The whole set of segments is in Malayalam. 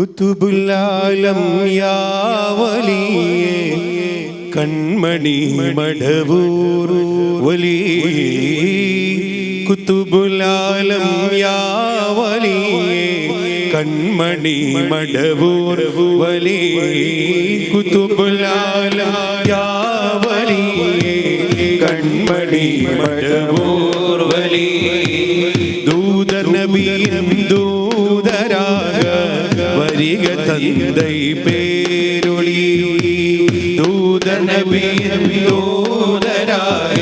കുത്തുബുല്ലാലം യാവലിയേ കൺമണി മടവൂർ വലി കുത്തുബുല്ലാലം യാവലിയേ കൺമണി മടവൂർ വലി കുത്തുബുല്ലാലം യാവലിയേ കൺമണി മടവൂർ വലി തந்தை പേരൊളി ദൂതർ നബിയും ദൂതരാക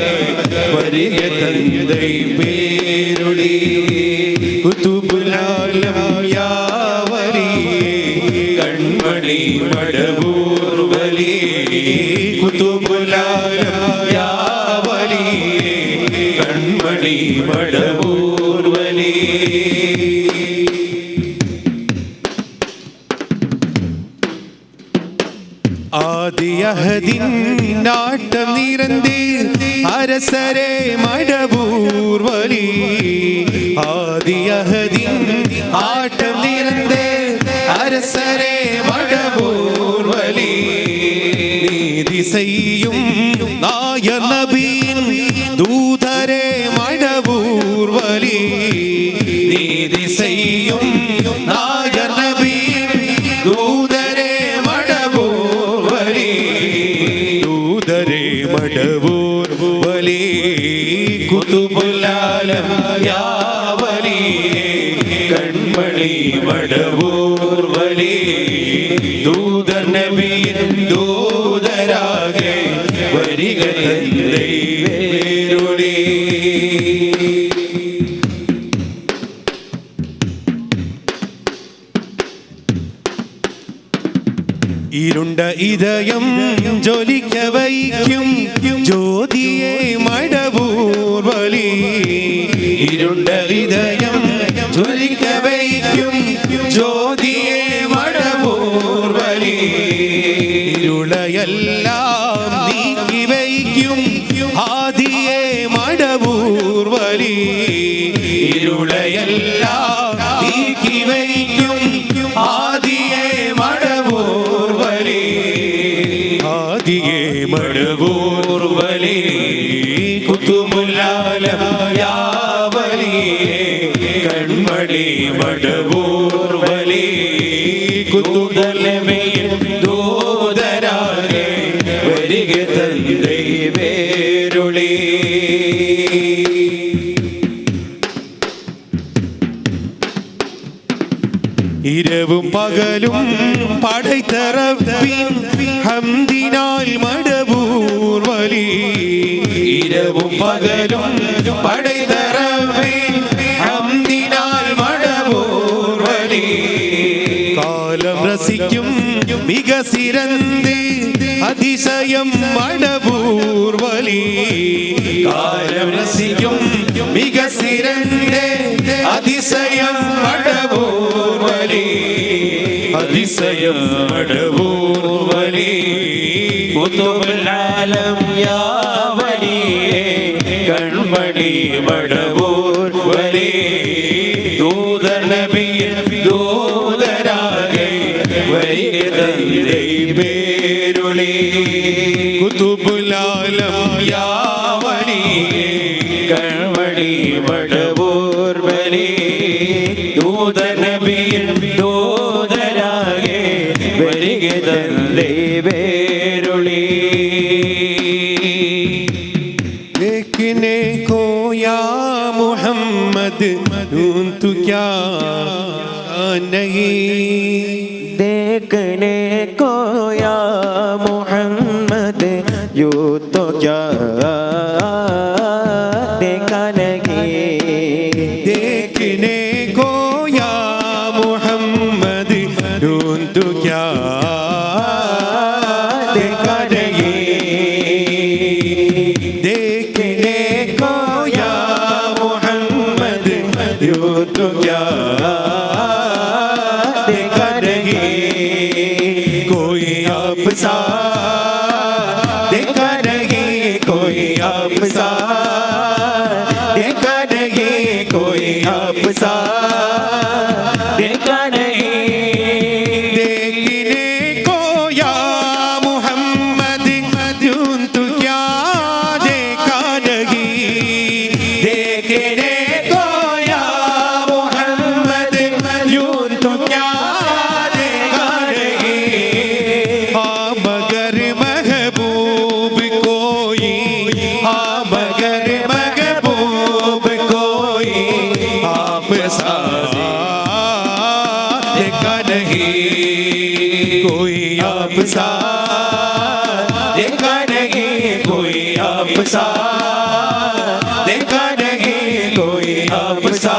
ആദിയഹദിൻ നാട്ടം നിരന്തി അരസരെ മടപൂർവലി ആദി ആദിയഹദിൻ ആട്ടം നിരന്തേ അരസരെ മടപൂർവലി നീതി ചെയ്യും നായ മടവൂർ വലി കുതുബുലാലം യാവലി. കൺമണി മടവൂർ വലി. ദൂതർ നബിയൻ ദൂതരാകെ. വരിക തന്റെ ഇരുണ്ട ഇതയം ജോലിക്ക് വൈക്കും ജ്യോതിയെ മടപൂർവലി ഇരുണ്ട ഇതയം ജോലിക്ക് വൈക്കും ജ്യോതിയെ മടപൂർവലി ഇരുളയെല്ലാം നീക്കി വൈക്കും ആദിയെ മടപൂർവലി ഇരുളയെല്ലാം നീക്കി വയ്ക്കും. കുതുതലമയിൽ ഇരവും പകലും പടൈത്തറവിൻ ഹംദിനാൽ മടവൂർവലി ഇരവും പകലും പടൈത്തറ മികസിരന്തി അതിശയം മടപൂർവലി. കാലം രസിക്കും മികസിരന്റെ അതിശയം മടപൂർവലി. അതിശയം മടപൂർവലി. കുതുബലാലം യാവലിയേ കൺമണി മടപൂർവലി. ദൂതനബിയിൽ ദൂതരാകെ വൈകത വരിക തന്റെ പേരുളി देखने को या मोहम्मद ढूंढ तू क्या नहीं देखने को या मोहम्मद यू तो क्या देखने को या मोहम्मद ढूंढ तू क्या देखा नहीं कोई आप सा देखा नहीं कोई आप सा देखा नहीं कोई आप ਅਫਸਾਰ ਦੇਖਾ ਨਹੀਂ ਕੋਈ ਅਫਸਾਰ ਦੇਖਾ ਨਹੀਂ ਕੋਈ ਅਫਸਾਰ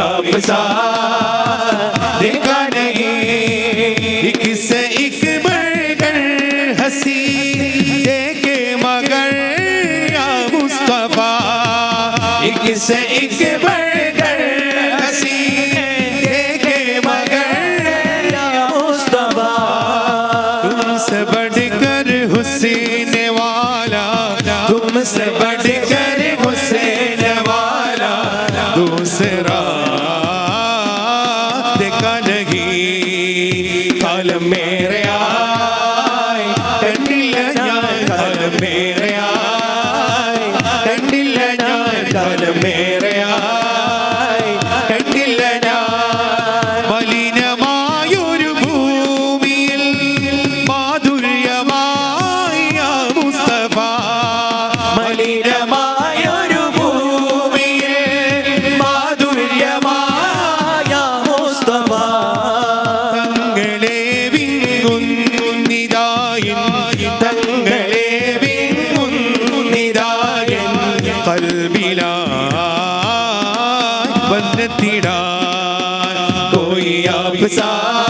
ya Visa മലിനമായൊരു ഭൂമിയെ മാധുര്യമായ മുസ്തഫ. തങ്ങളെ വിങ്ങുന്നിതായി തങ്ങളെ വിങ്ങുന്നിതായ കൽവില വന്നെത്തിടാൻ. പോയി അവസാന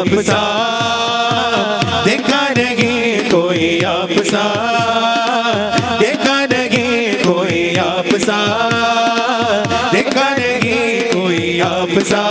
आपसा देखा नहीं कोई आपसा देखा नहीं कोई आपसा देखा नहीं कोई आपसा